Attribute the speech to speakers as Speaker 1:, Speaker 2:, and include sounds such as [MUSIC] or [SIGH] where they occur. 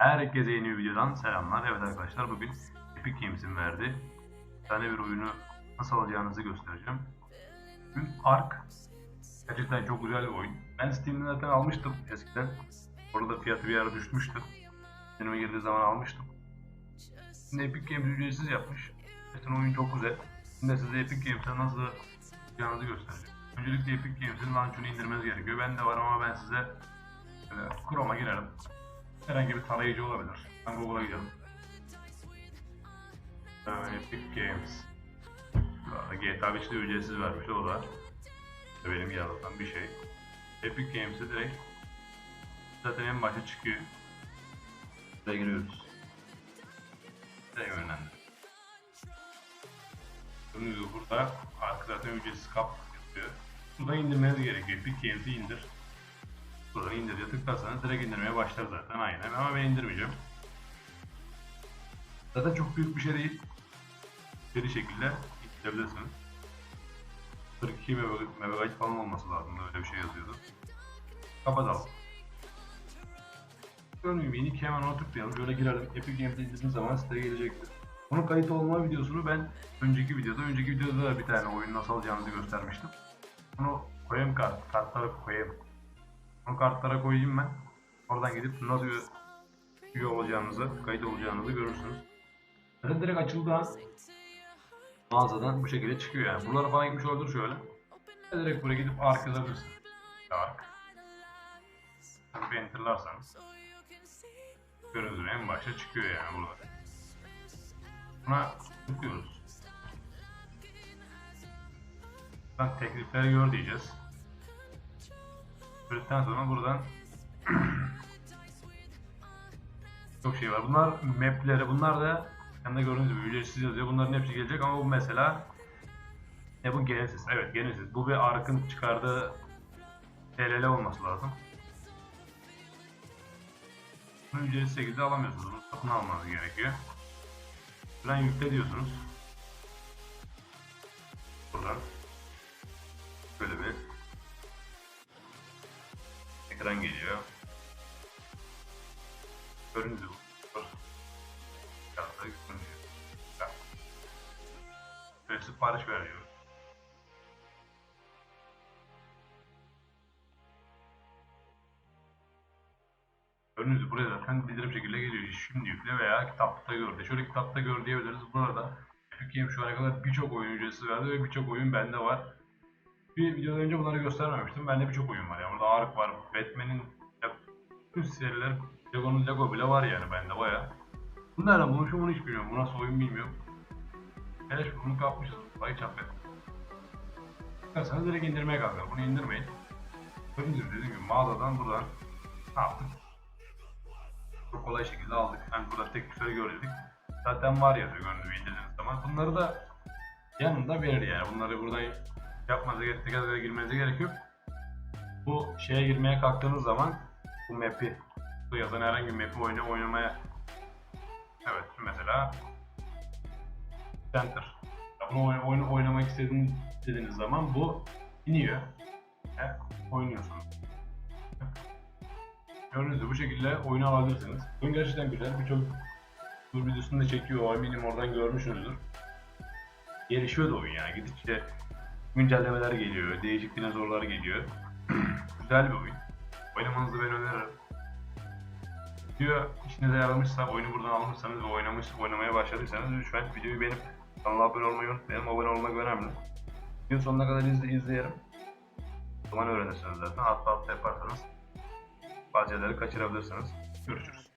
Speaker 1: Herkese yeni bir videodan selamlar. Evet arkadaşlar bugün Epic Games'in verdiği bir tane bir oyunu nasıl alacağınızı göstereceğim. Bugün Ark gerçekten çok güzel bir oyun. Ben Steam'den zaten almıştım eskiden. Orada fiyatı bir ara düşmüştü. Benim girdiği zaman almıştım. Şimdi Epic Games ücretsiz yapmış. Zaten oyun çok güzel. Şimdi size Epic Games'e nasıl yapacağınızı göstereceğim. Öncelikle Epic Games'in launch'unu indirmeniz gerekiyor. Ben var ama ben size Şöyle Chrome'a girelim. Herhangi bir tarayıcı olabilir. Ben Google'a gidelim. Ee, Epic Games. GTA 5'te ücretsiz vermiş o da. Benim yaratan bir şey. Epic Games'e direkt zaten en başta çıkıyor. Buraya giriyoruz. Direkt yönlendir. Gördüğünüz burada arka zaten ücretsiz kap yapıyor. Burada indirmeniz gerekiyor. Epic Games'i indir. Buradan indir diye tıklarsanız direkt indirmeye başlar zaten aynen ama ben indirmeyeceğim. Zaten çok büyük bir şey değil. Bir şekilde indirebilirsiniz. 42 MB falan olması lazım öyle bir şey yazıyordu. Kapatalım. Gördüğünüz gibi yeni hemen ona tıklayalım. Şöyle girelim. Epic Games'e indirdiğiniz zaman siteye gelecektir. Bunun kayıt olma videosunu ben önceki videoda, önceki videoda da bir tane oyun nasıl alacağınızı göstermiştim. Bunu koyayım kart, kartlara koyayım. Bunu kartlara koyayım ben. Oradan gidip nasıl üye olacağınızı, kayıt olacağınızı görürsünüz. Zaten direkt açıldığı an mağazadan bu şekilde çıkıyor yani. Buralara falan gitmiş olabilir şöyle. Direkt buraya gidip ark yazabilirsin. Ark. Bir enterlarsanız gibi en başta çıkıyor yani burada. Buna tıklıyoruz. Buradan teklifleri gör diyeceğiz. Gördükten sonra buradan [CLEARS THROAT] çok şey var. Bunlar mapleri, bunlar da yanında gördüğünüz gibi ücretsiz yazıyor. Bunların hepsi gelecek ama bu mesela ne bu Genesis. Evet Genesis. Bu bir Ark'ın çıkardığı TLL olması lazım. Bunu ücretsiz şekilde alamıyorsunuz. Bunu satın almanız gerekiyor. Buradan yükle diyorsunuz. Buradan ekran geliyor. Görüntü bu. Kağıtları görünüyor. Bak. Böyle sipariş veriyor. Gördüğünüz buraya zaten bildirim şekilde geliyor. Şimdi yükle veya kitapta gör. Şöyle kitapta gör diyebiliriz. Bu arada Epic Games şu ana kadar birçok oyun ücretsiz verdi ve birçok oyun bende var. Bir videodan önce bunları göstermemiştim. Bende birçok oyun var. Yani burada Ark var, Batman'in bütün seriler, Lego'nun Lego bile var yani bende baya. Bunlardan bunu şu bunu hiç bilmiyorum. Bu nasıl oyun bilmiyorum. Hele şu bunu kapmışız. Vay çapet. Bakarsanız direkt indirmeye kalkar. Bunu indirmeyin. Gibi dediğim gibi mağazadan buradan ne yaptık? Çok kolay şekilde aldık. Hani burada tek tuşları gördük. Zaten var yazıyor gördüğünüz indirdiğiniz zaman. Bunları da yanında verir yani. Bunları buradan yapmanıza gerek, tekrar girmenize gerek yok. Bu şeye girmeye kalktığınız zaman bu map'i, bu yazan herhangi bir map'i oyna, oynamaya evet mesela Center. Bunu oyun oynamak istediğiniz, istediğiniz zaman bu iniyor. Ve oynuyorsunuz. Gördüğünüz gibi bu şekilde oyunu alabilirsiniz. Oyun gerçekten güzel. Birçok tur videosunu da çekiyor. Eminim oradan görmüşsünüzdür. Gelişiyor da oyun yani. Gidikçe güncellemeler geliyor. Değişik dinozorlar geliyor. [CLEARS THROAT] güzel bir oyun. Oynamanızı ben öneririm. Video işinize yaramışsa, oyunu buradan almışsanız ve oynamış, oynamaya başladıysanız lütfen videoyu beğenip kanala abone olmayı unutmayın. Abone olmak önemli. Video sonuna kadar izle, izleyelim. O zaman öğrenirsiniz zaten. Hatta hatta yaparsanız bazı yerleri kaçırabilirsiniz. Görüşürüz.